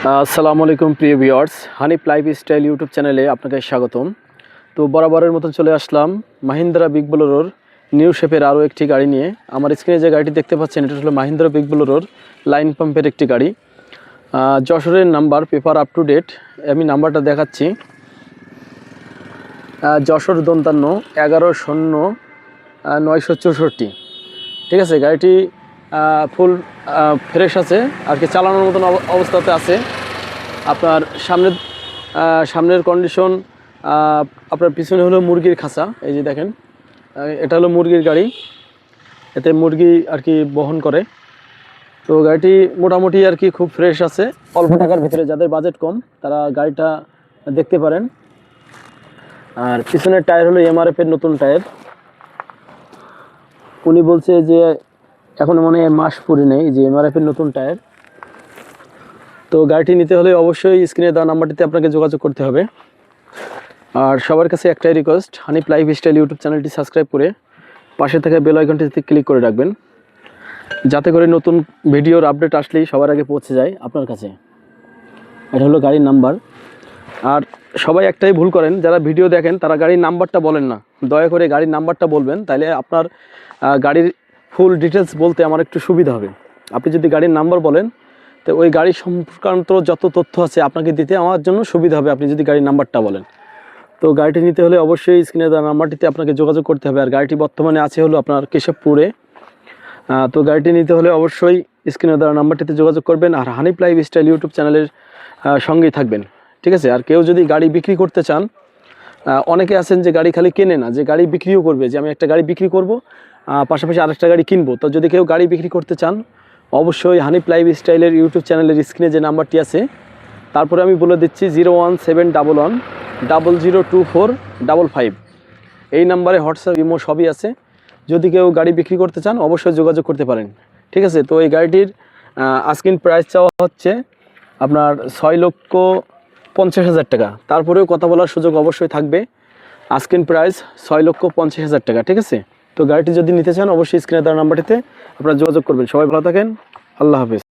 আসসালামু আলাইকুম, প্রিয় viewers. Hanif life style YouTube চ্যানেলে আপনাকে স্বাগতম। তো বরাবরের মতন চলে আসলাম মাহিন্দ্রা বিগ বোলোরোর নিউ শেপের আরও একটি গাড়ি নিয়ে। আমার স্ক্রিনে যে গাড়িটি দেখতে পাচ্ছেন, এটা হলো মাহিন্দ্রা বিগ বোলোরোর লাইন পাম্পের একটি গাড়ি। যশোরের number, paper up to date আমি নাম্বারটা দেখাচ্ছি। যশোর দন্তান্ন, এগারো শূন্য নয়শো চৌষট্টি। ঠিক আছে, গাড়িটি ফুল ফ্রেশ আছে, আর কি চালানোর মতন অব- অবস্থাতে আছে। আপনার সামনের সামনের কন্ডিশন আপনার পিছনে হলো মুরগির খাঁচা, এই যে দেখেন। এটা হলো মুরগির গাড়ি। এতে মুরগি আর কি বহন করে। তো গাড়িটি মোটামুটি আর কি খুব ফ্রেশ আছে। অল্প টাকার ভিতরে যাদের বাজেট কম, তারা গাড়িটা দেখতে পারেন। আর পিছনের টায়ার হলো এমআরএফ এর নতুন টায়ার উনি বলছে যে এখন মনে হয় মাস পুরি নেই যে এমআরএফ এর নতুন টায়ার। তো গাড়িটি নিতে হলে অবশ্যই স্ক্রিনে দেওয়া নাম্বারটিতে আপনাকে যোগাযোগ করতে হবে। আর সবার কাছে একটাই request Hanif life style YouTube চ্যানেলটি সাবস্ক্রাইব করে পাশে থাকা বেল আইকনটিতে ক্লিক করে রাখবেন। যাতে করে নতুন ভিডিওর আপডেট আসলেই সবার আগে পৌঁছে যায় আপনার কাছে। এটা হলো গাড়ির নাম্বার। আর সবাই একটাই ভুল করেন, যারা ভিডিও দেখেন তারা গাড়ির নাম্বারটা বলেন না। দয়া করে গাড়ির নাম্বারটা বলবেন তাহলে আপনার গাড়ির ফুল ডিটেলস বলতে আমার একটু সুবিধা হবে। আপনি যদি গাড়ির নাম্বার বলেন, তো ওই গাড়ি সংক্রান্ত যত তথ্য আছে আপনাকে দিতে আমার জন্য সুবিধা হবে আপনি যদি গাড়ির নাম্বারটা বলেন। তো গাড়িটি নিতে হলে অবশ্যই স্ক্রিনে দেওয়া নাম্বারটিতে আপনাকে যোগাযোগ করতে হবে। আর গাড়িটি বর্তমানে আছে হলো আপনার কেশবপুরে। তো গাড়িটি নিতে হলে অবশ্যই স্ক্রিনে দেওয়া নাম্বারটিতে যোগাযোগ করবেন আর হানিফ লাইফ স্টাইল ইউটিউব চ্যানেলের সঙ্গেই থাকবেন। ঠিক আছে? আর কেউ যদি গাড়ি বিক্রি করতে চান অনেকে আছেন যে গাড়ি খালি কেনে না, যে গাড়ি বিক্রিও করবে, যে আমি একটা গাড়ি বিক্রি করব পাশাপাশি আরেকটা গাড়ি কিনবো। তো যদি কেউ গাড়ি বিক্রি করতে চান, অবশ্যই হানিফ লাইফ স্টাইলের ইউটিউব চ্যানেলের স্ক্রিনে যে নাম্বারটি আছে, তারপরে আমি বলে দিচ্ছি zero one seven double one double zero two four double five এই নাম্বারে হোয়াটসঅ্যাপ ইমো সবই আছে। যদি কেউ গাড়ি বিক্রি করতে চান, অবশ্যই যোগাযোগ করতে পারেন। ঠিক আছে? তো এই গাড়িটির আস্কিন প্রাইস চাওয়া হচ্ছে আপনার ছয় লক্ষ পঞ্চাশ হাজার টাকা। তারপরেও কথা বলার সুযোগ অবশ্যই থাকবে। আস্কিন প্রাইস ছয় লক্ষ পঞ্চাশ হাজার টাকা, ঠিক আছে? তো গাড়িটি যদি নিতে চান, অবশ্যই স্ক্রিনে তার নাম্বারটিতে আপনারা যোগাযোগ করবেন। সবাই ভালো থাকেন। আল্লাহ হাফেজ।